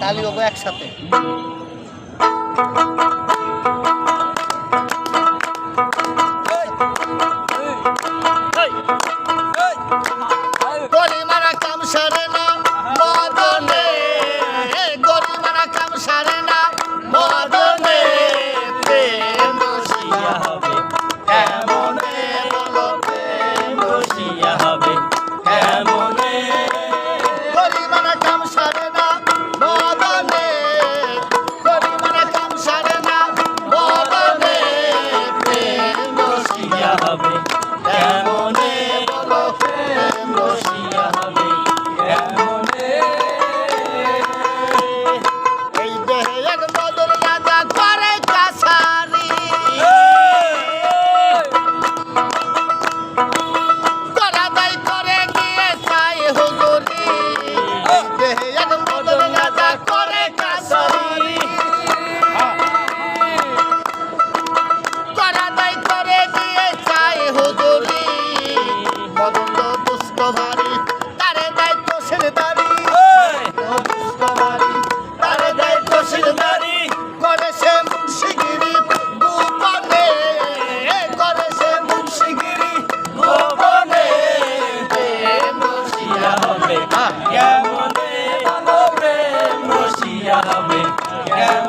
তালি বাবু একসাথে। Amen. Yeah.